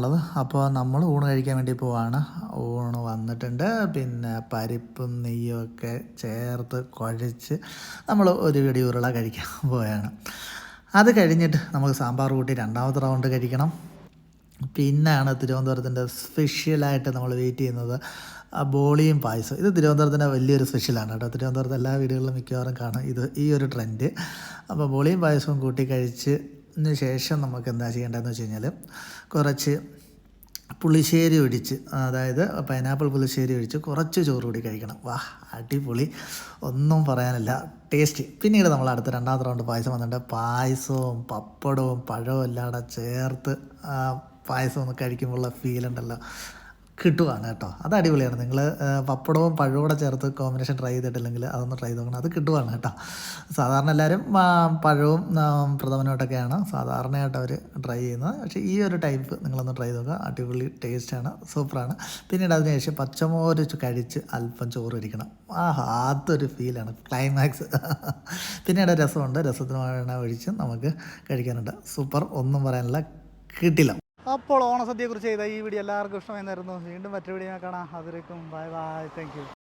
ഉള്ളത്. അപ്പോൾ നമ്മൾ ഊണ് കഴിക്കാൻ വേണ്ടി പോവാണ്. ഊണ് വന്നിട്ടുണ്ട്. പിന്നെ പരിപ്പും നെയ്യും ഒക്കെ ചേർത്ത് കുഴച്ച് നമ്മൾ ഒരു പിടി ഉരുള കഴിക്കാൻ പോവുകയാണ് അത് കഴിഞ്ഞിട്ട് നമുക്ക് സാമ്പാർ കൂട്ടി രണ്ടാമത്തെ റൗണ്ട് കഴിക്കണം. പിന്നാണ് തിരുവനന്തപുരത്തിന്റെ സ്പെഷ്യലായിട്ട് നമ്മൾ വെയിറ്റ് ചെയ്യുന്നത് ബോളിയും പായസം. ഇത് തിരുവനന്തപുരത്തിന്റെ വലിയൊരു സ്പെഷ്യലാണ് കേട്ടോ. തിരുവനന്തപുരത്ത് എല്ലാ വീടുകളിലും മിക്കവാറും കാണും ഇത് ഈ ഒരു ട്രെൻഡ്. അപ്പോൾ ബോളിയും പായസവും കൂട്ടി കഴിച്ചതിന് ശേഷം നമുക്ക് എന്താ ചെയ്യേണ്ടതെന്ന് വെച്ച് കഴിഞ്ഞാൽ കുറച്ച് പുളിശ്ശേരി ഒഴിച്ച് അതായത് പൈനാപ്പിൾ പുളിശ്ശേരി ഒഴിച്ച് കുറച്ച് ചോറ് കൂടി കഴിക്കണം. വാ അടിപൊളി. ഒന്നും പറയാനില്ല. ടേസ്റ്റ്. പിന്നീട് നമ്മൾ അടുത്ത രണ്ടാമത്തെ റൗണ്ട് പായസം വന്നിട്ട് പായസവും പപ്പടവും പഴവും എല്ലാം കൂടെ ചേർത്ത് പായസം ഒന്ന് കഴിക്കുമ്പോഴുള്ള ഫീൽ ഉണ്ടല്ലോ. കിട്ടുവാണ് കേട്ടോ. അത് അടിപൊളിയാണ്. നിങ്ങൾ പപ്പടവും പഴവും ചേർത്ത് കോമ്പിനേഷൻ ട്രൈ ചെയ്തിട്ടില്ലെങ്കിൽ അതൊന്ന് ട്രൈ ചെയ്ത് നോക്കണം. അത് കിട്ടുവാണ് കേട്ടോ. സാധാരണ എല്ലാവരും പഴവും പ്രഥമനോട്ടൊക്കെയാണ് സാധാരണയായിട്ട് അവർ ട്രൈ ചെയ്യുന്നത്. പക്ഷേ ഈ ഒരു ടൈപ്പ് നിങ്ങളൊന്ന് ട്രൈ നോക്കുക. അടിപൊളി ടേസ്റ്റാണ് സൂപ്പറാണ് പിന്നീട് അതിനുശേഷം പച്ചമോര് കഴിച്ച് അല്പം ചോറ് ഇരിക്കണം ആഹാ അതൊരു ഫീലാണ് ക്ലൈമാക്സ് പിന്നീട് രസമുണ്ട്. രസത്തിന് വേണ ഒഴിച്ച് നമുക്ക് കഴിക്കാനുണ്ട്. സൂപ്പർ ഒന്നും പറയാനില്ല. കിട്ടില്ല. അപ്പോൾ ഓണസദ്യയെക്കുറിച്ച് ചെയ്ത ഈ വീഡിയോ എല്ലാവർക്കും ഇഷ്ടമായിരുന്നു വീണ്ടും മറ്റൊരു വീഡിയോ കാണാം. അതിലേക്കും ബൈ ബൈ താങ്ക്